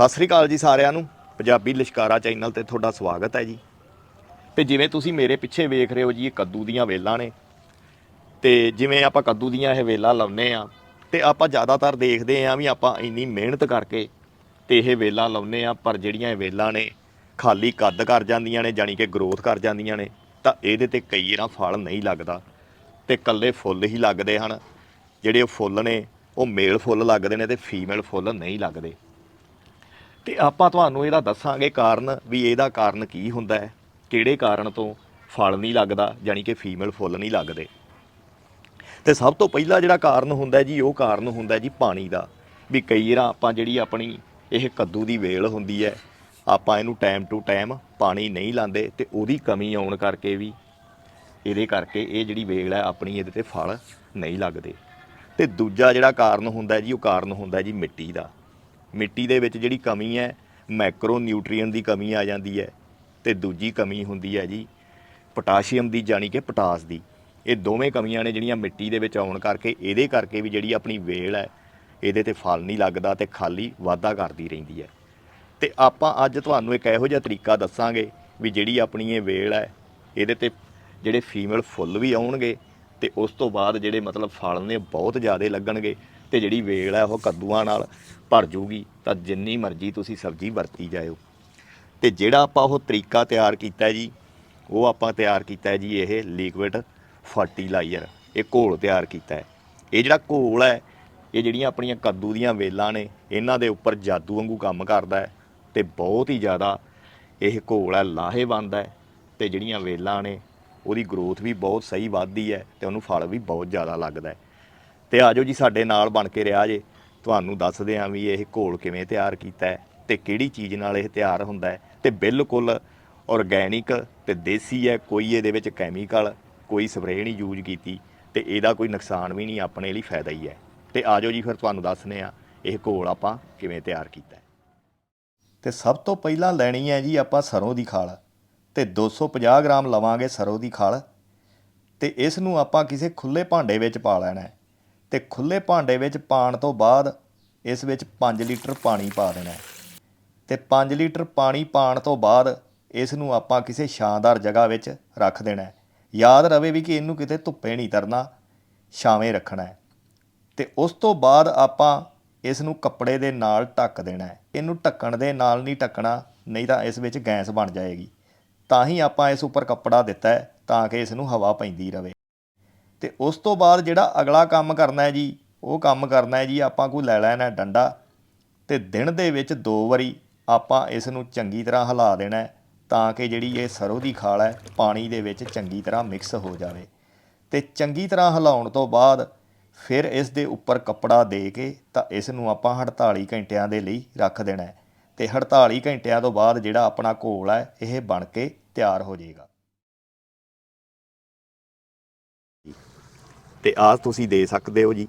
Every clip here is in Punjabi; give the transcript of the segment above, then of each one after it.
ਸਤਿ ਸ੍ਰੀ ਅਕਾਲ ਜੀ ਸਾਰਿਆਂ ਨੂੰ। ਪੰਜਾਬੀ ਲਿਸ਼ਕਾਰਾ ਚੈਨਲ ਤੇ ਤੁਹਾਡਾ ਸਵਾਗਤ ਹੈ ਜੀ। ਤੇ ਜਿਵੇਂ ਤੁਸੀਂ ਮੇਰੇ ਪਿੱਛੇ ਵੇਖ ਰਹੇ ਹੋ ਜੀ, ਇਹ ਕੱਦੂ ਦੀਆਂ ਵੇਲਾਂ ਨੇ। ਤੇ ਜਿਵੇਂ ਆਪਾਂ ਕੱਦੂ ਦੀਆਂ ਇਹ ਵੇਲਾਂ ਲਾਉਨੇ ਆ ਤੇ ਆਪਾਂ ਜ਼ਿਆਦਾਤਰ ਦੇਖਦੇ ਆ ਵੀ ਆਪਾਂ ਇੰਨੀ ਮਿਹਨਤ ਕਰਕੇ ਤੇ ਇਹ ਵੇਲਾਂ ਲਾਉਨੇ ਆ ਪਰ ਜਿਹੜੀਆਂ ਇਹ ਵੇਲਾਂ ਨੇ, ਖਾਲੀ ਕੱਦ ਕਰ ਜਾਂਦੀਆਂ ਨੇ ਜਾਨੀ ਕਿ ਗਰੋਥ ਕਰ ਜਾਂਦੀਆਂ ਨੇ, ਤਾਂ ਇਹਦੇ ਤੇ ਕਈ ਵਾਰਾਂ ਫਲ ਨਹੀਂ ਲੱਗਦਾ। ਤੇ ਕੱਲੇ ਫੁੱਲ ਹੀ ਲੱਗਦੇ ਹਨ। ਜਿਹੜੇ ਉਹ ਫੁੱਲ ਨੇ, ਉਹ ਮੇਲ ਫੁੱਲ ਲੱਗਦੇ ਨੇ ਤੇ ਫੀਮੇਲ ਫੁੱਲ ਨਹੀਂ ਲੱਗਦੇ। ਤੇ ਆਪਾਂ ਤੁਹਾਨੂੰ ਇਹਦਾ ਦੱਸਾਂਗੇ ਕਾਰਨ ਵੀ ਇਹਦਾ ਕਾਰਨ ਕੀ ਹੁੰਦਾ ਹੈ, ਕਿਹੜੇ ਕਾਰਨ ਤੋਂ ਫਲ ਨਹੀਂ ਲੱਗਦਾ ਜਾਨੀ ਕਿ ਫੀਮੇਲ ਫੁੱਲ ਨਹੀਂ ਲੱਗਦੇ। ਤੇ ਸਭ ਤੋਂ ਪਹਿਲਾ ਜਿਹੜਾ ਕਾਰਨ ਹੁੰਦਾ ਜੀ, ਉਹ ਕਾਰਨ ਹੁੰਦਾ ਜੀ ਪਾਣੀ ਦਾ। ਵੀ ਕਈ ਵਾਰ ਆਪਾਂ ਜਿਹੜੀ ਆਪਣੀ ਇਹ ਕੱਦੂ ਦੀ ਵੇਲ ਹੁੰਦੀ ਹੈ, ਆਪਾਂ ਇਹਨੂੰ ਟਾਈਮ ਟੂ ਟਾਈਮ ਪਾਣੀ ਨਹੀਂ ਲਾਉਂਦੇ ਤੇ ਉਹਦੀ ਕਮੀ ਆਉਣ ਕਰਕੇ ਵੀ ਇਹਦੇ ਕਰਕੇ ਇਹ ਜਿਹੜੀ ਵੇਲ ਹੈ ਆਪਣੀ ਇਹਦੇ ਤੇ ਫਲ ਨਹੀਂ ਲੱਗਦੇ। ਤੇ ਦੂਜਾ ਜਿਹੜਾ ਕਾਰਨ ਹੁੰਦਾ ਜੀ, ਉਹ ਕਾਰਨ ਹੁੰਦਾ ਜੀ ਮਿੱਟੀ ਦਾ। ਮਿੱਟੀ ਦੇ ਵਿੱਚ ਜਿਹੜੀ ਕਮੀ ਹੈ ਮਾਈਕਰੋ ਨਿਊਟ੍ਰੀਐਂਟ ਦੀ ਕਮੀ ਆ ਜਾਂਦੀ ਹੈ ਤੇ ਦੂਜੀ ਕਮੀ ਹੁੰਦੀ ਹੈ ਜੀ ਪੋਟਾਸ਼ੀਅਮ ਦੀ ਜਾਨੀ ਕਿ ਪੋਟਾਸ ਦੀ। ਇਹ ਦੋਵੇਂ ਕਮੀਆਂ ਨੇ ਜਿਹੜੀਆਂ ਮਿੱਟੀ ਦੇ ਵਿੱਚ ਆਉਣ ਕਰਕੇ, ਇਹਦੇ ਕਰਕੇ ਵੀ ਜਿਹੜੀ ਆਪਣੀ ਵੇਲ ਹੈ, ਇਹਦੇ ਤੇ ਫਲ ਨਹੀਂ ਲੱਗਦਾ ਤੇ ਖਾਲੀ ਵਾਧਾ ਕਰਦੀ ਰਹਿੰਦੀ ਹੈ। ਤੇ ਆਪਾਂ ਅੱਜ ਤੁਹਾਨੂੰ ਇੱਕ ਇਹੋ ਜਿਹਾ ਤਰੀਕਾ ਦੱਸਾਂਗੇ ਵੀ ਜਿਹੜੀ ਆਪਣੀ ਇਹ ਵੇਲ ਹੈ, ਇਹਦੇ ਤੇ ਜਿਹੜੇ ਫੀਮੇਲ ਫੁੱਲ ਵੀ ਆਉਣਗੇ ਤੇ ਉਸ ਤੋਂ ਬਾਅਦ ਜਿਹੜੇ ਮਤਲਬ ਫਲ ਨੇ ਬਹੁਤ ਜ਼ਿਆਦਾ ਲੱਗਣਗੇ। ਤੇ ਜਿਹੜੀ ਵੇਲ ਹੈ ਉਹ ਕੱਦੂਆਂ ਨਾਲ ਭਰ ਜੂਗੀ, ਤਾਂ ਜਿੰਨੀ ਮਰਜ਼ੀ ਤੁਸੀਂ ਸਬਜ਼ੀ ਵਰਤੀ ਜਾਇਓ। ਤੇ ਜਿਹੜਾ ਆਪਾਂ ਉਹ ਤਰੀਕਾ ਤਿਆਰ ਕੀਤਾ ਜੀ, ਉਹ ਆਪਾਂ ਤਿਆਰ ਕੀਤਾ ਜੀ ਇਹ ਲਿਕੁਇਡ ਫਰਟੀਲਾਈਜ਼ਰ ਇਹ ਘੋਲ ਤਿਆਰ ਕੀਤਾ ਹੈ। ਇਹ ਜਿਹੜਾ ਘੋਲ ਹੈ, ਇਹ ਜਿਹੜੀਆਂ ਆਪਣੀਆਂ ਕੱਦੂ ਦੀਆਂ ਵੇਲਾਂ ਨੇ, ਇਹਨਾਂ ਦੇ ਉੱਪਰ ਜਾਦੂ ਵਾਂਗੂ ਕੰਮ ਕਰਦਾ ਹੈ ਤੇ ਬਹੁਤ ਹੀ ਜ਼ਿਆਦਾ ਇਹ ਘੋਲ ਹੈ, ਲਾਹੇਵੰਦ ਹੈ ਤੇ ਜਿਹੜੀਆਂ ਵੇਲਾਂ ਨੇ, ਉਹਦੀ ਗਰੋਥ ਵੀ ਬਹੁਤ ਸਹੀ ਵੱਧਦੀ ਹੈ ਤੇ ਉਹਨੂੰ ਫਲ ਵੀ ਬਹੁਤ ਜ਼ਿਆਦਾ ਲੱਗਦਾ ਹੈ। ਤੇ ਆਜੋ ਜੀ ਸਾਡੇ ਨਾਲ ਬਣ ਕੇ ਰਿਹਾ ਜੇ। ਤੁਹਾਨੂੰ ਦੱਸਦੇ ਆਂ ਵੀ ਇਹ ਘੋਲ ਕਿਵੇਂ ਤਿਆਰ ਕੀਤਾ ਹੈ ਤੇ ਕਿਹੜੀ ਚੀਜ਼ ਨਾਲ ਇਹ ਤਿਆਰ ਹੁੰਦਾ ਹੈ। ਤੇ ਬਿਲਕੁਲ ਆਰਗੈਨਿਕ ਤੇ ਦੇਸੀ ਹੈ, ਕੋਈ ਇਹਦੇ ਵਿੱਚ ਕੈਮੀਕਲ ਕੋਈ ਸਪਰੇਅ ਨਹੀਂ ਯੂਜ਼ ਕੀਤੀ ਤੇ ਇਹਦਾ ਕੋਈ ਨੁਕਸਾਨ ਵੀ ਨਹੀਂ, ਆਪਣੇ ਲਈ ਫਾਇਦਾ ਹੀ ਹੈ। ਤੇ ਆਜੋ ਜੀ ਫਿਰ ਤੁਹਾਨੂੰ ਦੱਸਨੇ ਆ ਇਹ ਘੋਲ ਆਪਾਂ ਕਿਵੇਂ ਤਿਆਰ ਕੀਤਾ ਹੈ। ਤੇ ਸਭ ਤੋਂ ਪਹਿਲਾਂ ਲੈਣੀ ਹੈ ਜੀ ਆਪਾਂ ਸਰੋਂ ਦੀ ਖਾਲ ਤੇ 250 ਗ੍ਰਾਮ ਲਵਾਂਗੇ ਸਰੋਂ ਦੀ ਖਾਲ ਤੇ ਇਸ ਨੂੰ ਆਪਾਂ ਕਿਸੇ ਖੁੱਲੇ ਭਾਂਡੇ ਵਿੱਚ ਪਾ ਲੈਣਾ ਹੈ। ਤੇ ਖੁੱਲੇ ਭਾਂਡੇ ਵਿੱਚ ਪਾਣ ਤੋਂ ਬਾਅਦ ਇਸ ਵਿੱਚ 5 ਲੀਟਰ ਪਾਣੀ ਪਾ ਦੇਣਾ ਹੈ। ਤੇ 5 ਲੀਟਰ ਪਾਣੀ ਪਾਣ ਤੋਂ ਬਾਅਦ ਇਸ ਨੂੰ ਆਪਾਂ ਕਿਸੇ ਛਾਂਦਾਰ ਜਗ੍ਹਾ ਵਿੱਚ ਰੱਖ ਦੇਣਾ ਯਾਦ ਰਵੇ ਵੀ ਕਿ ਇਹਨੂੰ ਕਿਤੇ ਧੁੱਪੇ ਨਹੀਂ ਤਰਨਾ, ਛਾਵੇਂ ਰੱਖਣਾ ਹੈ। ਤੇ ਉਸ ਤੋਂ ਬਾਅਦ ਆਪਾਂ ਇਸ ਨੂੰ ਕੱਪੜੇ ਦੇ ਨਾਲ ਢੱਕ ਦੇਣਾ ਹੈ। ਇਹਨੂੰ ਢੱਕਣ ਦੇ ਨਾਲ ਨਹੀਂ ਢੱਕਣਾ, ਨਹੀਂ ਤਾਂ ਇਸ ਵਿੱਚ ਗੈਸ ਬਣ ਜਾਏਗੀ। ਤਾਂ ਹੀ ਆਪਾਂ ਇਸ ਉੱਪਰ ਕੱਪੜਾ ਦਿੱਤਾ ਹੈ, ਤਾਂ ਕਿ ਇਸ ਨੂੰ ਹਵਾ ਪੈਂਦੀ ਰਵੇ। ਤੇ ਉਸ ਤੋਂ ਬਾਅਦ ਜਿਹੜਾ ਅਗਲਾ ਕੰਮ ਕਰਨਾ ਹੈ ਜੀ, ਉਹ ਕੰਮ ਕਰਨਾ ਹੈ ਜੀ, ਆਪਾਂ ਕੋਈ ਲੈ ਲੈਣਾ ਡੰਡਾ ਤੇ ਦਿਨ ਦੇ ਵਿੱਚ ਦੋ ਵਾਰੀ ਆਪਾਂ ਇਸ ਨੂੰ ਚੰਗੀ ਤਰ੍ਹਾਂ ਹਿਲਾ ਦੇਣਾ ਤਾਂ ਕਿ ਜਿਹੜੀ ਇਹ ਸਰੋਂ ਦੀ ਖਾਲ ਹੈ, ਪਾਣੀ ਦੇ ਵਿੱਚ ਚੰਗੀ ਤਰ੍ਹਾਂ ਮਿਕਸ ਹੋ ਜਾਵੇ। ਤੇ ਚੰਗੀ ਤਰ੍ਹਾਂ ਹਿਲਾਉਣ ਤੋਂ ਬਾਅਦ ਫਿਰ ਇਸ ਦੇ ਉੱਪਰ ਕੱਪੜਾ ਦੇ ਕੇ ਤਾਂ ਇਸ ਨੂੰ ਆਪਾਂ 48 ਘੰਟਿਆਂ ਦੇ ਲਈ ਰੱਖ ਦੇਣਾ ਹੈ ਤੇ 48 ਘੰਟਿਆਂ ਤੋਂ ਬਾਅਦ ਜਿਹੜਾ ਆਪਣਾ ਘੋਲ ਹੈ, ਇਹ ਬਣ ਕੇ ਤਿਆਰ ਹੋ ਜਾਏਗਾ। ਤੇ ਆਹ ਤੁਸੀਂ ਦੇ ਸਕਦੇ ਹੋ ਜੀ।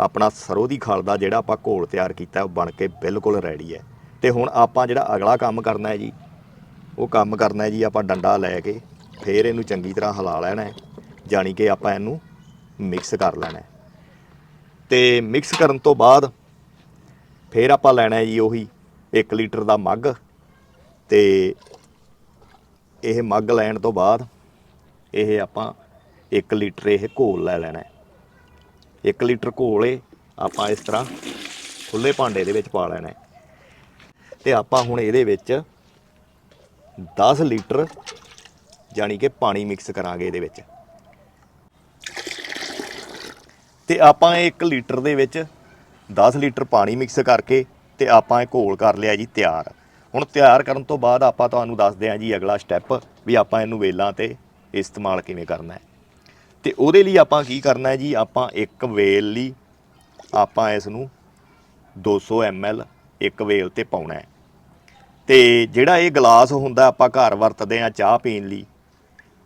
ਆਪਣਾ ਸਰੋਂ ਦੀ ਖਲ ਦਾ ਜਿਹੜਾ ਆਪਾਂ ਘੋਲ ਤਿਆਰ ਕੀਤਾ, ਉਹ ਬਣ ਕੇ ਬਿਲਕੁਲ ਰੈਡੀ ਹੈ। ਤੇ ਹੁਣ ਆਪਾਂ ਜਿਹੜਾ ਅਗਲਾ ਕੰਮ ਕਰਨਾ ਹੈ ਜੀ, ਉਹ ਕੰਮ ਕਰਨਾ ਹੈ ਜੀ ਆਪਾਂ ਡੰਡਾ ਲੈ ਕੇ ਫੇਰ ਇਹਨੂੰ ਚੰਗੀ ਤਰ੍ਹਾਂ ਹਿਲਾ ਲੈਣਾ ਹੈ, ਜਾਣੀ ਕਿ ਆਪਾਂ ਇਹਨੂੰ ਮਿਕਸ ਕਰ ਲੈਣਾ ਹੈ। ਤੇ ਮਿਕਸ ਕਰਨ ਤੋਂ ਬਾਅਦ ਫੇਰ ਆਪਾਂ ਲੈਣਾ ਹੈ ਜੀ ਉਹੀ 1 ਲੀਟਰ ਦਾ ਮੱਗ। ਤੇ ਇਹ ਮੱਗ ਲੈਣ ਤੋਂ ਬਾਅਦ ਇਹ ਆਪਾਂ 1 ਲੀਟਰ ਇਹ ਘੋਲ ਲੈ ਲੈਣਾ ਹੈ। 1 ਲੀਟਰ ਘੋਲ ਇਹ ਆਪਾਂ ਇਸ ਤਰ੍ਹਾਂ ਖੁੱਲੇ ਭਾਂਡੇ ਦੇ ਵਿੱਚ ਪਾ ਲੈਣਾ ਹੈ। ਤੇ ਆਪਾਂ ਹੁਣ ਇਹਦੇ ਵਿੱਚ 10 ਲੀਟਰ ਜਾਨੀ ਕਿ ਪਾਣੀ ਮਿਕਸ ਕਰਾਂਗੇ ਇਹਦੇ ਵਿੱਚ। ਤੇ ਆਪਾਂ ਇਹ 1 ਲੀਟਰ ਦੇ ਵਿੱਚ 10 ਲੀਟਰ ਪਾਣੀ ਮਿਕਸ ਕਰਕੇ ਤੇ ਆਪਾਂ ਇਹ ਘੋਲ ਕਰ ਲਿਆ ਜੀ ਤਿਆਰ। ਹੁਣ ਤਿਆਰ ਕਰਨ ਤੋਂ ਬਾਅਦ ਆਪਾਂ ਤੁਹਾਨੂੰ ਦੱਸਦੇ ਹਾਂ ਜੀ ਅਗਲਾ ਸਟੈਪ ਵੀ ਆਪਾਂ ਇਹਨੂੰ ਵੇਲਾਂ ਤੇ ਇਸਤੇਮਾਲ ਕਿਵੇਂ ਕਰਨਾ ਹੈ। ਤੇ ਉਹਦੇ ਲਈ ਆਪਾਂ ਕੀ ਕਰਨਾ ਹੈ ਜੀ? ਆਪਾਂ ਇੱਕ ਵੇਲ ਲਈ ਆਪਾਂ ਇਸ ਨੂੰ 200 ml ਇੱਕ ਵੇਲ ਤੇ ਪਾਉਣਾ ਹੈ। ਤੇ ਜਿਹੜਾ ਇਹ ਗਲਾਸ ਹੁੰਦਾ, ਆਪਾਂ ਘਰ ਵਰਤਦੇ ਆ ਚਾਹ ਪੀਣ ਲਈ,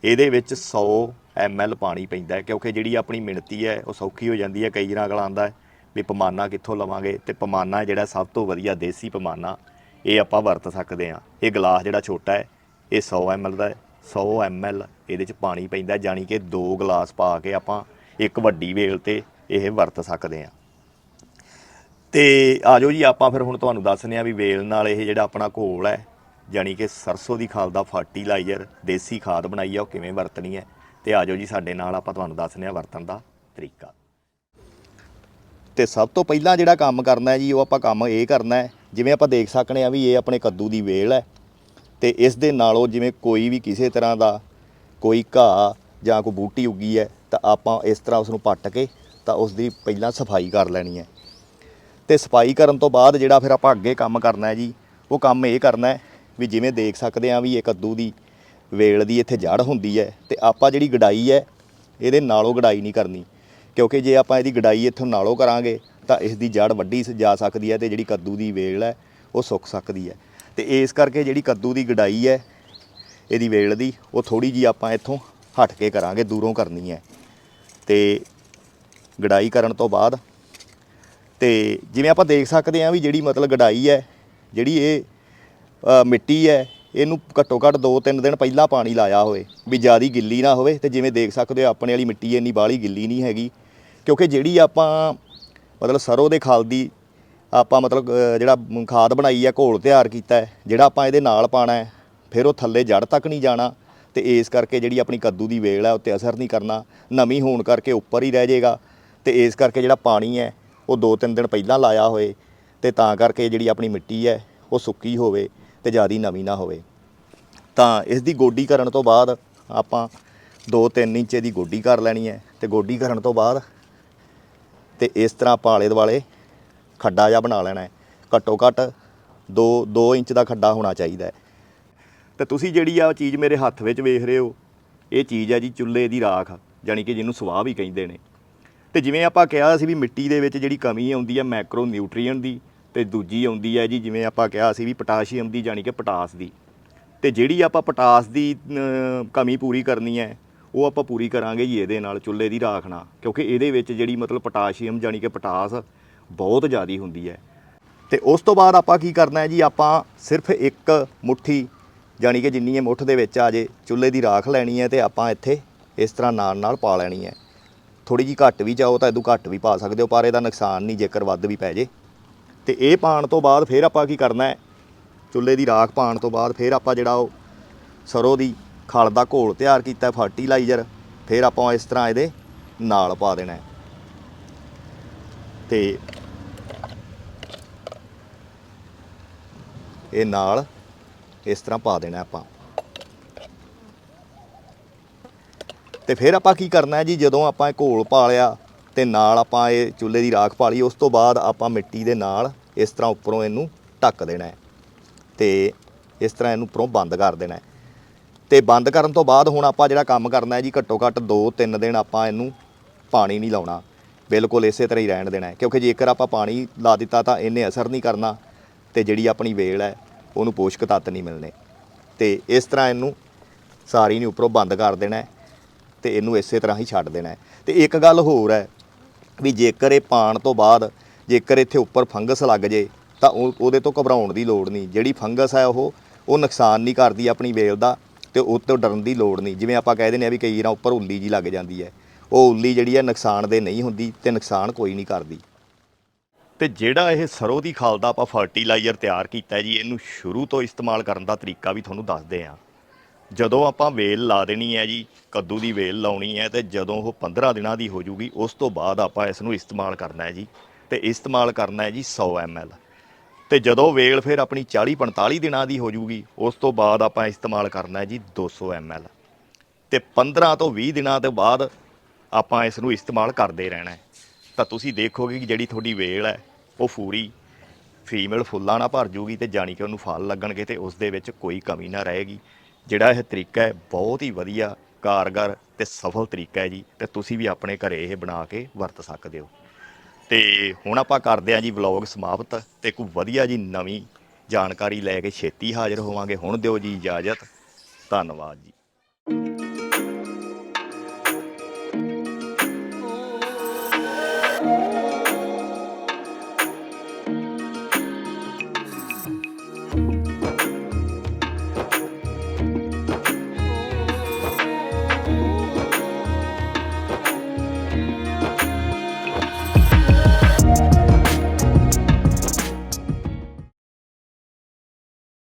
ਇਹਦੇ ਵਿੱਚ 100 ml ਪਾਣੀ ਪੈਂਦਾ ਹੈ, ਕਿਉਂਕਿ ਜਿਹੜੀ ਆਪਣੀ ਮਿਣਤੀ ਹੈ, ਉਹ ਸੌਖੀ ਹੋ ਜਾਂਦੀ ਹੈ, ਕਈ ਜਣਾ ਅਗਲਾ ਆਂਦਾ ਵੀ ਪਮਾਨਾ ਕਿੱਥੋਂ ਲਵਾਂਗੇ ਤੇ ਪਮਾਨਾ ਜਿਹੜਾ ਸਭ ਤੋਂ ਵਧੀਆ ਦੇਸੀ ਪਮਾਨਾ, ਇਹ ਆਪਾਂ ਵਰਤ ਸਕਦੇ ਆ ਇਹ ਗਲਾਸ ਜਿਹੜਾ ਛੋਟਾ ਹੈ, ਇਹ 100 ml ਦਾ ਹੈ। 100 ml ਇਹਦੇ ਚ ਪਾਣੀ ਪੈਂਦਾ, ਜਾਣੀ ਕਿ ਦੋ ਗਲਾਸ ਪਾ ਕੇ ਆਪਾਂ ਇੱਕ ਵੱਡੀ ਵੇਲ ਤੇ ਇਹ ਵਰਤ ਸਕਦੇ ਆ ਤੇ ਆਜੋ ਜੀ, ਆਪਾਂ ਫਿਰ ਹੁਣ ਤੁਹਾਨੂੰ ਦੱਸਨੇ ਆ ਵੀ ਵੇਲ ਨਾਲ ਇਹ ਜਿਹੜਾ ਆਪਣਾ ਘੋਲ ਹੈ ਯਾਨੀ ਕਿ ਸਰਸੋਂ ਦੀ ਖਾਲ ਦਾ ਫਰਟੀਲਾਈਜ਼ਰ, ਦੇਸੀ ਖਾਦ ਬਣਾਈ ਆ, ਉਹ ਕਿਵੇਂ ਵਰਤਣੀ ਹੈ? ਤੇ ਆਜੋ ਜੀ, ਸਾਡੇ ਨਾਲ ਆਪਾਂ ਤੁਹਾਨੂੰ ਦੱਸਨੇ ਆ ਵਰਤਣ ਦਾ ਤਰੀਕਾ। ਤੇ ਸਭ ਤੋਂ ਪਹਿਲਾਂ ਜਿਹੜਾ ਕੰਮ ਕਰਨਾ ਹੈ ਜੀ, ਉਹ ਆਪਾਂ ਕੰਮ ਇਹ ਕਰਨਾ ਹੈ, ਜਿਵੇਂ ਆਪਾਂ ਦੇਖ ਸਕਨੇ ਆ ਵੀ ਇਹ ਆਪਣੇ ਕੱਦੂ ਦੀ ਵੇਲ ਹੈ। ਤੇ ਇਸ ਦੇ ਨਾਲੋਂ ਜਿਵੇਂ ਕੋਈ ਵੀ ਕਿਸੇ ਤਰ੍ਹਾਂ ਦਾ ਕੋਈ ਘਾਹ ਜਾਂ ਕੋਈ ਬੂਟੀ ਉੱਗੀ ਹੈ, ਤਾਂ ਆਪਾਂ ਇਸ ਤਰ੍ਹਾਂ ਉਸ ਨੂੰ ਪੱਟ ਕੇ ਤਾਂ ਉਸ ਦੀ ਪਹਿਲਾਂ ਸਫ਼ਾਈ ਕਰ ਲੈਣੀ ਹੈ। ਤੇ ਸਫ਼ਾਈ ਕਰਨ ਤੋਂ ਬਾਅਦ ਜਿਹੜਾ ਫਿਰ ਆਪਾਂ ਅੱਗੇ ਕੰਮ ਕਰਨਾ ਹੈ ਜੀ, ਉਹ ਕੰਮ ਇਹ ਕਰਨਾ ਹੈ ਵੀ ਜਿਵੇਂ ਦੇਖ ਸਕਦੇ ਆ ਵੀ ਇਹ ਕੱਦੂ ਦੀ ਵੇਲ ਦੀ ਇੱਥੇ ਜੜ ਹੁੰਦੀ ਹੈ ਤੇ ਆਪਾਂ ਜਿਹੜੀ ਗਡਾਈ ਹੈ, ਇਹਦੇ ਨਾਲੋਂ ਗਡਾਈ ਨਹੀਂ ਕਰਨੀ। ਕਿਉਂਕਿ ਜੇ ਆਪਾਂ ਇਹਦੀ ਗਡਾਈ ਇੱਥੋਂ ਨਾਲੋਂ ਕਰਾਂਗੇ, ਤਾਂ ਇਸ ਦੀ ਜੜ ਵੱਡੀ ਸ- ਜਾ ਸਕਦੀ ਹੈ ਤੇ ਜਿਹੜੀ ਕੱਦੂ ਦੀ ਵੇਲ ਹੈ, ਉਹ ਸੁੱਕ ਸਕਦੀ ਹੈ। ਤੇ ਇਸ ਕਰਕੇ ਜਿਹੜੀ ਕੱਦੂ ਦੀ ਗਡਾਈ ਹੈ, ਇਹਦੀ ਵੇਲ ਦੀ, ਉਹ ਥੋੜੀ ਜੀ ਆਪਾਂ ਇੱਥੋਂ ਹਟ ਕੇ ਕਰਾਂਗੇ, ਦੂਰੋਂ ਕਰਨੀ ਹੈ। ਤੇ ਗਡਾਈ ਕਰਨ ਤੋਂ ਬਾਅਦ ਤੇ ਜਿਵੇਂ ਆਪਾਂ ਦੇਖ ਸਕਦੇ ਹਾਂ ਵੀ ਜਿਹੜੀ ਮਤਲਬ ਗਡਾਈ ਹੈ, ਜਿਹੜੀ ਇਹ ਮਿੱਟੀ ਹੈ, ਇਹਨੂੰ ਘੱਟੋ ਘੱਟ 2-3 ਦਿਨ ਪਹਿਲਾਂ ਪਾਣੀ ਲਾਇਆ ਹੋਵੇ, ਵੀ ਜਿਆਦੀ ਗਿੱਲੀ ਨਾ ਹੋਵੇ। ਤੇ ਜਿਵੇਂ ਦੇਖ ਸਕਦੇ ਹੋ ਆਪਣੇ ਵਾਲੀ ਮਿੱਟੀ ਇੰਨੀ ਬਾਹਲੀ ਗਿੱਲੀ ਨਹੀਂ ਹੈਗੀ, ਕਿਉਂਕਿ ਜਿਹੜੀ ਆਪਾਂ ਮਤਲਬ ਸਰੋਂ ਦੇ ਖਲ ਦੀ ਆਪਾਂ ਮਤਲਬ ਜਿਹੜਾ ਖਾਦ ਬਣਾਈ ਹੈ ਘੋਲ ਤਿਆਰ ਕੀਤਾ ਹੈ, ਜਿਹੜਾ ਆਪਾਂ ਇਹਦੇ ਨਾਲ ਪਾਣਾ ਹੈ, ਫਿਰ ਉਹ ਥੱਲੇ ਜੜ ਤੱਕ ਨਹੀਂ ਜਾਣਾ ਤੇ ਇਸ ਕਰਕੇ ਜਿਹੜੀ ਆਪਣੀ ਕੱਦੂ ਦੀ ਵੇਲ ਹੈ ਉੱਤੇ ਅਸਰ ਨਹੀਂ ਕਰਨਾ, ਨਮੀ ਹੋਣ ਕਰਕੇ ਉੱਪਰ ਹੀ ਰਹਿ ਜਾਏਗਾ ਤੇ ਇਸ ਕਰਕੇ ਜਿਹੜਾ ਪਾਣੀ ਹੈ, ਉਹ 2-3 ਦਿਨ ਪਹਿਲਾਂ ਲਾਇਆ ਹੋਏ ਤੇ ਤਾਂ ਕਰਕੇ ਜਿਹੜੀ ਆਪਣੀ ਮਿੱਟੀ ਹੈ, ਉਹ ਸੁੱਕੀ ਹੋਵੇ ਤੇ ਜਿਆਦੀ ਨਮੀ ਨਾ ਹੋਵੇ। ਤਾਂ ਇਸ ਦੀ ਗੋਡੀ ਕਰਨ ਤੋਂ ਬਾਅਦ ਆਪਾਂ 2-3 ਇੰਚ ਦੀ ਗੋਡੀ ਕਰ ਲੈਣੀ ਹੈ ਤੇ ਗੋਡੀ ਕਰਨ ਤੋਂ ਬਾਅਦ ਤੇ ਇਸ ਤਰ੍ਹਾਂ ਪਾਲੇ ਦੁਆਲੇ ਖੱਡਾ ਜਿਹਾ ਬਣਾ ਲੈਣਾ ਹੈ। ਘੱਟੋ ਘੱਟ 2 2 ਇੰਚ ਦਾ ਖੱਡਾ ਹੋਣਾ ਚਾਹੀਦਾ ਹੈ। ਤੇ ਤੁਸੀਂ ਜਿਹੜੀ ਆ ਚੀਜ਼ ਮੇਰੇ ਹੱਥ ਵਿੱਚ ਵੇਖ ਰਹੇ ਹੋ, ਇਹ ਚੀਜ਼ ਹੈ ਜੀ ਚੁੱਲ੍ਹੇ ਦੀ ਰਾਖ, ਜਾਣੀ ਕਿ ਜਿਹਨੂੰ ਸਵਾਹ ਵੀ ਕਹਿੰਦੇ ਨੇ। ਤੇ ਜਿਵੇਂ ਆਪਾਂ ਕਿਹਾ ਸੀ ਵੀ ਮਿੱਟੀ ਦੇ ਵਿੱਚ ਜਿਹੜੀ ਕਮੀ ਆਉਂਦੀ ਹੈ ਮੈਕਰੋ ਨਿਊਟ੍ਰੀਐਂਟ ਦੀ, ਤੇ ਦੂਜੀ ਆਉਂਦੀ ਹੈ ਜੀ ਜਿਵੇਂ ਆਪਾਂ ਕਿਹਾ ਸੀ ਵੀ ਪੋਟਾਸ਼ੀਅਮ ਦੀ, ਜਾਣੀ ਕਿ ਪੋਟਾਸ ਦੀ। ਤੇ ਜਿਹੜੀ ਆਪਾਂ ਪੋਟਾਸ ਦੀ ਕਮੀ ਪੂਰੀ ਕਰਨੀ ਹੈ, ਉਹ ਆਪਾਂ ਪੂਰੀ ਕਰਾਂਗੇ ਜੀ ਇਹਦੇ ਨਾਲ ਚੁੱਲ੍ਹੇ ਦੀ ਰਾਖ ਨਾਲ। ਕਿਉਂਕਿ ਇਹਦੇ ਵਿੱਚ ਜਿਹੜੀ ਮਤਲਬ ਪੋਟਾਸ਼ੀਅਮ, ਜਾਣੀ ਕਿ ਪੋਟਾਸ ਬਹੁਤ ਜ਼ਿਆਦੀ ਹੁੰਦੀ ਹੈ। ਤੇ ਉਸ ਤੋਂ ਬਾਅਦ ਆਪਾਂ ਕੀ ਕਰਨਾ ਹੈ ਜੀ, ਆਪਾਂ ਸਿਰਫ ਇੱਕ ਮੁੱਠੀ, ਜਾਣੀ ਕਿ ਜਿੰਨੀ ਇਹ ਮੁੱਠ ਦੇ ਵਿੱਚ ਆ ਜੇ, ਚੁੱਲ੍ਹੇ ਦੀ ਰਾਖ ਲੈਣੀ ਹੈ ਤੇ ਆਪਾਂ ਇੱਥੇ ਇਸ ਤਰ੍ਹਾਂ ਨਾਲ ਨਾਲ ਪਾ ਲੈਣੀ ਹੈ। ਥੋੜੀ ਜੀ ਘੱਟ ਵੀ ਚਾਹੋ ਤਾਂ ਇਦੋਂ ਘੱਟ ਵੀ ਪਾ ਸਕਦੇ ਹੋ, ਪਰ ਇਹਦਾ ਨੁਕਸਾਨ ਨਹੀਂ ਜੇਕਰ ਵੱਧ ਵੀ ਪੈ ਜੇ। ਤੇ ਇਹ ਪਾਣ ਤੋਂ ਬਾਅਦ ਫਿਰ ਆਪਾਂ ਕੀ ਕਰਨਾ ਹੈ, ਚੁੱਲ੍ਹੇ ਦੀ ਰਾਖ ਪਾਣ ਤੋਂ ਬਾਅਦ ਫਿਰ ਆਪਾਂ ਜਿਹੜਾ ਉਹ ਸਰੋਂ ਦੀ ਖਲ ਦਾ ਘੋਲ ਤਿਆਰ ਕੀਤਾ, ਫਰਟੀਲਾਈਜ਼ਰ, ਫਿਰ ਆਪਾਂ ਇਸ ਤਰ੍ਹਾਂ ਇਹਦੇ ਨਾਲ ਪਾ ਦੇਣਾ ਹੈ। ਤੇ ਇਹ ਨਾਲ ਇਸ ਤਰ੍ਹਾਂ ਪਾ ਦੇਣਾ ਆਪਾਂ। ਤੇ ਫਿਰ ਆਪਾਂ ਕੀ ਕਰਨਾ ਹੈ ਜੀ? ਜਦੋਂ ਆਪਾਂ ਇਹ ਘੋਲ ਪਾ ਲਿਆ ਤੇ ਨਾਲ ਆਪਾਂ ਇਹ ਚੁੱਲ੍ਹੇ ਦੀ ਰਾਖ ਪਾ ਲਈ ਉਸ ਤੋਂ ਬਾਅਦ ਆਪਾਂ ਮਿੱਟੀ ਦੇ ਨਾਲ ਇਸ ਤਰ੍ਹਾਂ ਉੱਪਰੋਂ ਇਹਨੂੰ ਢੱਕ ਦੇਣਾ ਹੈ। ਤੇ ਇਸ ਤਰ੍ਹਾਂ ਇਹਨੂੰ ਉੱਪਰੋਂ ਬੰਦ ਕਰ ਦੇਣਾ ਹੈ। ਤੇ ਬੰਦ ਕਰਨ ਤੋਂ ਬਾਅਦ ਹੁਣ ਆਪਾਂ ਜਿਹੜਾ ਕੰਮ ਕਰਨਾ ਹੈ ਜੀ, ਘੱਟੋ ਘੱਟ 2-3 ਦਿਨ ਆਪਾਂ ਇਹਨੂੰ ਪਾਣੀ ਨਹੀਂ ਲਾਉਣਾ। ਬਿਲਕੁਲ ਇਸੇ ਤਰ੍ਹਾਂ ਹੀ ਰਹਿਣ ਦੇਣਾ ਹੈ। ਕਿਉਂਕਿ ਜੇਕਰ ਆਪਾਂ ਪਾਣੀ ਲਾ ਦਿੱਤਾ ਤਾਂ ਇਹਨੇ ਅਸਰ ਨਹੀਂ ਕਰਨਾ। ਤੇ ਜਿਹੜੀ ਆਪਣੀ ਵੇਲ ਹੈ, ਉਹਨੂੰ ਪੋਸ਼ਕ ਤੱਤ ਨਹੀਂ ਮਿਲਣੇ। ਤੇ ਇਸ ਤਰ੍ਹਾਂ ਇਹਨੂੰ ਸਾਰੀ ਨੂੰ ਉੱਪਰੋਂ ਬੰਦ ਕਰ ਦੇਣਾ ਹੈ ਤੇ ਇਹਨੂੰ ਇਸੇ ਤਰ੍ਹਾਂ ਹੀ ਛੱਡ ਦੇਣਾ ਹੈ। ਤੇ ਇੱਕ ਗੱਲ ਹੋਰ ਹੈ ਵੀ ਜੇਕਰ ਇਹ ਪਾਣ ਤੋਂ ਬਾਅਦ ਜੇਕਰ ਇੱਥੇ ਉੱਪਰ ਫੰਗਸ ਲੱਗ ਜੇ, ਤਾਂ ਉਹਦੇ ਤੋਂ ਘਬਰਾਉਣ ਦੀ ਲੋੜ ਨਹੀਂ। ਜਿਹੜੀ ਫੰਗਸ ਹੈ ਉਹ ਉਹ ਨੁਕਸਾਨ ਨਹੀਂ ਕਰਦੀ ਆਪਣੀ ਵੇਲ ਦਾ ਤੇ ਉਹ ਤੋਂ ਡਰਨ ਦੀ ਲੋੜ ਨਹੀਂ। ਜਿਵੇਂ ਆਪਾਂ ਕਹਿ ਦਿੰਦੇ ਆ ਵੀ ਕਈ ਵਾਰ ਉੱਪਰ ਉੱਲੀ ਜੀ ਲੱਗ ਜਾਂਦੀ ਹੈ। ਉਹ ਉੱਲੀ ਜਿਹੜੀ ਹੈ ਨੁਕਸਾਨ ਦੇ ਨਹੀਂ ਹੁੰਦੀ ਤੇ ਨੁਕਸਾਨ ਕੋਈ ਨਹੀਂ ਕਰਦੀ। ਤੇ ਜਿਹੜਾ ਇਹ ਸਰੋਂ ਦੀ ਖਾਲ ਦਾ ਆਪਾਂ ਫਰਟੀਲਾਈਜ਼ਰ ਤਿਆਰ ਕੀਤਾ ਜੀ, ਇਹਨੂੰ ਸ਼ੁਰੂ ਤੋਂ ਇਸਤੇਮਾਲ ਕਰਨ ਦਾ ਤਰੀਕਾ ਵੀ ਤੁਹਾਨੂੰ ਦੱਸਦੇ ਹਾਂ। ਜਦੋਂ ਆਪਾਂ ਵੇਲ ਲਾ ਦੇਣੀ ਹੈ ਜੀ, ਕੱਦੂ ਦੀ ਵੇਲ ਲਾਉਣੀ ਹੈ ਤੇ ਜਦੋਂ ਉਹ 15 ਦਿਨਾਂ ਦੀ ਹੋ ਜੂਗੀ, ਉਸ ਤੋਂ ਬਾਅਦ ਆਪਾਂ ਇਸ ਨੂੰ ਇਸਤੇਮਾਲ ਕਰਨਾ ਹੈ ਜੀ। ਤੇ ਇਸਤੇਮਾਲ ਕਰਨਾ ਹੈ ਜੀ 100 ml ਤੇ ਜਦੋਂ ਵੇਲ ਫਿਰ ਆਪਣੀ 40 45 ਦਿਨਾਂ ਦੀ ਹੋ ਜੂਗੀ, ਉਸ ਤੋਂ ਬਾਅਦ ਆਪਾਂ ਇਸਤੇਮਾਲ ਕਰਨਾ ਹੈ ਜੀ 200 ml ਤੇ 15 ਤੋਂ 20 ਦਿਨਾਂ ਤੋਂ ਬਾਅਦ ਆਪਾਂ ਇਸ ਨੂੰ ਇਸਤੇਮਾਲ ਕਰਦੇ ਰਹਿਣਾ ਹੈ। ਤਾਂ ਤੁਸੀਂ ਦੇਖੋਗੇ ਕਿ ਜਿਹੜੀ ਤੁਹਾਡੀ ਵੇਲ ਹੈ ਉਹ ਫੂਰੀ ਫੀਮੇਲ ਫੁੱਲਾਂ ਨਾਲ ਭਰ ਜੂਗੀ ਤੇ ਜਾਣੀ ਕਿ ਉਹਨੂੰ ਫਲ ਲੱਗਣਗੇ ਤੇ ਉਸ ਦੇ ਵਿੱਚ ਕੋਈ ਕਮੀ ਨਾ ਰਹੇਗੀ। ਜਿਹੜਾ ਇਹ ਤਰੀਕਾ ਹੈ, ਬਹੁਤ ਹੀ ਵਧੀਆ, ਕਾਰਗਰ ਤੇ ਸਫਲ ਤਰੀਕਾ ਹੈ ਜੀ, ਤੇ ਤੁਸੀਂ ਵੀ ਆਪਣੇ ਘਰੇ ਇਹ ਬਣਾ ਕੇ ਵਰਤ ਸਕਦੇ ਹੋ। ਤੇ ਹੁਣ ਆਪਾਂ ਕਰਦੇ ਹਾਂ ਜੀ ਵਲੌਗ ਸਮਾਪਤ ਤੇ ਕੋਈ ਵਧੀਆ ਜੀ ਨਵੀਂ ਜਾਣਕਾਰੀ ਲੈ ਕੇ ਛੇਤੀ ਹਾਜ਼ਰ ਹੋਵਾਂਗੇ। ਹੁਣ ਦਿਓ ਜੀ ਇਜਾਜ਼ਤ। ਧੰਨਵਾਦ ਜੀ।